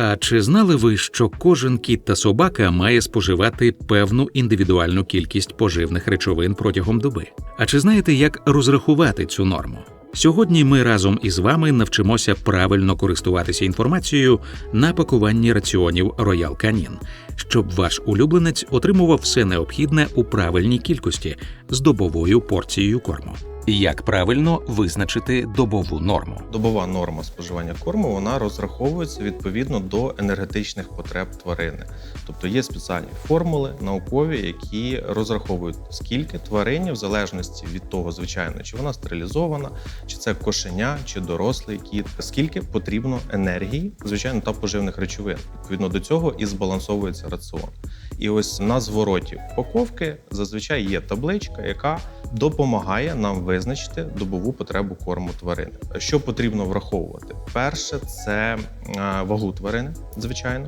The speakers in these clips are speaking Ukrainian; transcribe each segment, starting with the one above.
А чи знали ви, що кожен кіт та собака має споживати певну індивідуальну кількість поживних речовин протягом доби? А чи знаєте, як розрахувати цю норму? Сьогодні ми разом із вами навчимося правильно користуватися інформацією на пакуванні раціонів Royal Canin, щоб ваш улюбленець отримував все необхідне у правильній кількості з добовою порцією корму. Як правильно визначити добову норму? Добова норма споживання корму вона розраховується відповідно до енергетичних потреб тварини. Тобто є спеціальні формули наукові, які розраховують скільки тварині, в залежності від того, звичайно, чи вона стерилізована, чи це кошеня, чи дорослий кіт, скільки потрібно енергії, звичайно, та поживних речовин. Відповідно до цього і збалансовується раціон. І ось на звороті упаковки зазвичай є табличка, яка допомагає нам визначити добову потребу корму тварини. Що потрібно враховувати? Перше це е, вагу тварини, звичайно.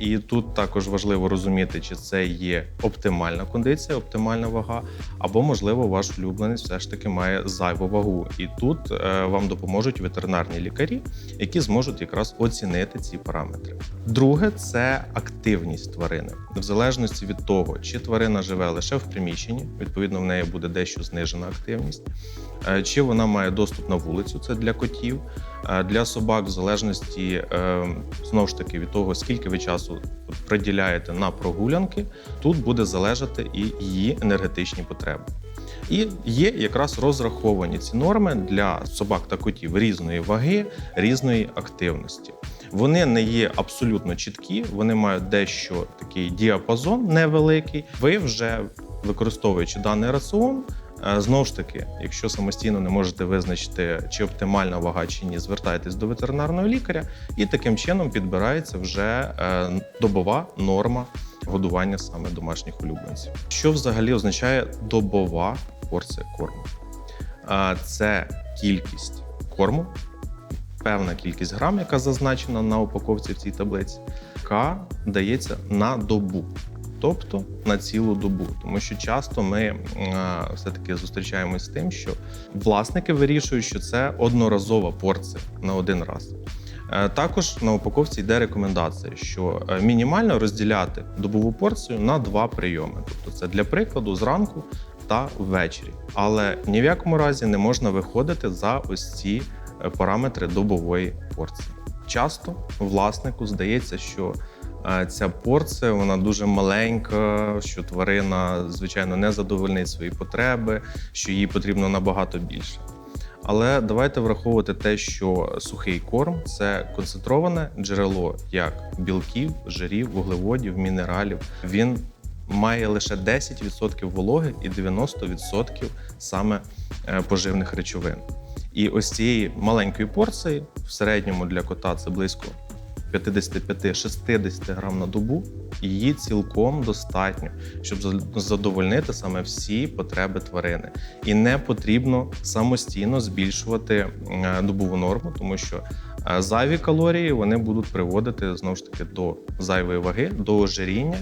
І тут також важливо розуміти, чи це є оптимальна кондиція, оптимальна вага, або, можливо, ваш улюбленець все ж таки має зайву вагу. І тут е, вам допоможуть ветеринарні лікарі, які зможуть якраз оцінити ці параметри. Друге це активність тварини, в залежності від того, чи тварина живе лише в приміщенні, відповідно, в неї буде дещо знижена активність, е, чи вона має доступ на вулицю, це для котів. Е, Для собак, в залежності е, знову ж таки від того, скільки ви часу приділяєте на прогулянки, тут буде залежати і її енергетичні потреби. І є якраз розраховані ці норми для собак та котів різної ваги, різної активності. Вони не є абсолютно чіткі, вони мають дещо такий діапазон невеликий. Ви вже використовуючи даний раціон, Знову ж таки, якщо самостійно не можете визначити, чи оптимальна вага чи ні, звертайтесь до ветеринарного лікаря, і таким чином підбирається вже е, добова норма годування саме домашніх улюбленців. Що взагалі означає добова порція корму? Е, Це кількість корму, певна кількість грам, яка зазначена на упаковці в цій таблиці, яка дається на добу тобто на цілу добу. Тому що часто ми все-таки зустрічаємось з тим, що власники вирішують, що це одноразова порція на один раз. Е, Також на упаковці йде рекомендація, що е, мінімально розділяти добову порцію на два прийоми. Тобто, це для прикладу зранку та ввечері. Але ні в якому разі не можна виходити за ось ці е, параметри добової порції. Часто власнику здається, що Ця порція вона дуже маленька, що тварина, звичайно, не задовольнить свої потреби, що їй потрібно набагато більше. Але давайте враховувати те, що сухий корм це концентроване джерело як білків, жирів, вуглеводів, мінералів. Він має лише 10% вологи і 90% саме е, поживних речовин. І ось цієї маленької порції в середньому для кота це близько 55-60 грам на добу, її цілком достатньо, щоб задовольнити саме всі потреби тварини. І не потрібно самостійно збільшувати добову норму, тому що е, зайві калорії вони будуть приводити знову ж таки до зайвої ваги, до ожиріння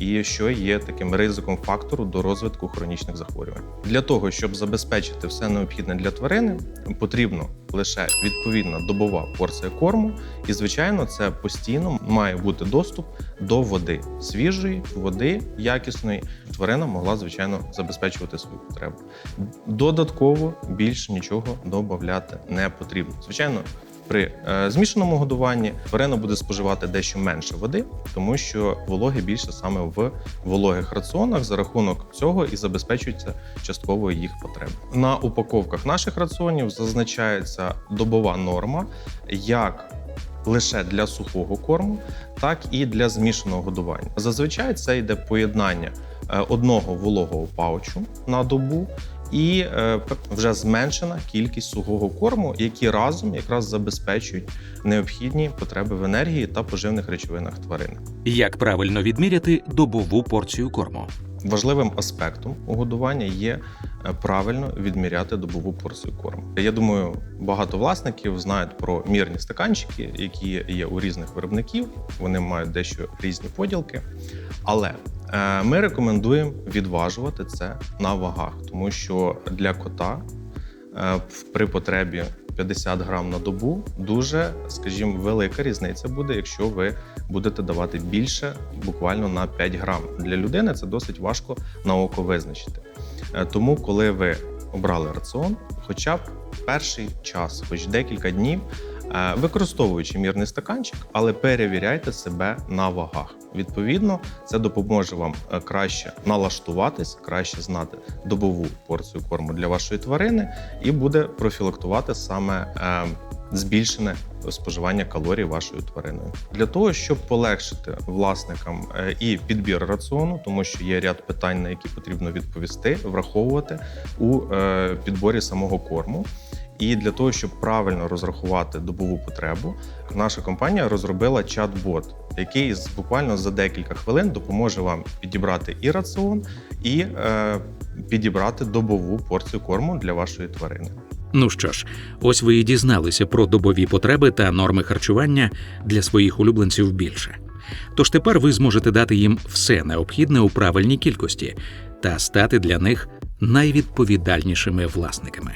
і що є таким ризиком фактору до розвитку хронічних захворювань. Для того щоб забезпечити все необхідне для тварини, потрібно лише відповідна добова порція корму, і звичайно, це постійно має бути доступ до води свіжої, води якісної. Тварина могла звичайно забезпечувати свою потребу. Додатково більше нічого додати не потрібно. Звичайно. При е, змішаному годуванні тварина буде споживати дещо менше води, тому що вологи більше саме в вологих раціонах. За рахунок цього і забезпечується частково їх потреби. На упаковках наших раціонів зазначається добова норма, як лише для сухого корму, так і для змішаного годування. Зазвичай це йде поєднання е, одного вологого паучу на добу і е, вже зменшена кількість сухого корму, які разом якраз забезпечують необхідні потреби в енергії та поживних речовинах тварини. Як правильно відміряти добову порцію корму? Важливим аспектом годування є е, правильно відміряти добову порцію корму. Я думаю, багато власників знають про мірні стаканчики, які є у різних виробників. Вони мають дещо різні поділки, але ми рекомендуємо відважувати це на вагах, тому що для кота е, при потребі 50 грам на добу дуже, скажімо, велика різниця буде, якщо ви будете давати більше, буквально на 5 грам. Для людини це досить важко на око визначити. Е, Тому, коли ви обрали раціон, хоча б перший час, хоч декілька днів, е, використовуючи мірний стаканчик, але перевіряйте себе на вагах. Відповідно, це допоможе вам е, краще налаштуватись, краще знати добову порцію корму для вашої тварини, і буде профілактувати саме е, збільшене споживання калорій вашою твариною. Для того, щоб полегшити власникам е, і підбір раціону, тому що є ряд питань, на які потрібно відповісти, враховувати у е, підборі самого корму. І для того, щоб правильно розрахувати добову потребу, наша компанія розробила чат-бот, який буквально за декілька хвилин допоможе вам підібрати і раціон, і е, підібрати добову порцію корму для вашої тварини. Ну що ж, ось ви і дізналися про добові потреби та норми харчування для своїх улюбленців більше. Тож тепер ви зможете дати їм все необхідне у правильній кількості та стати для них найвідповідальнішими власниками.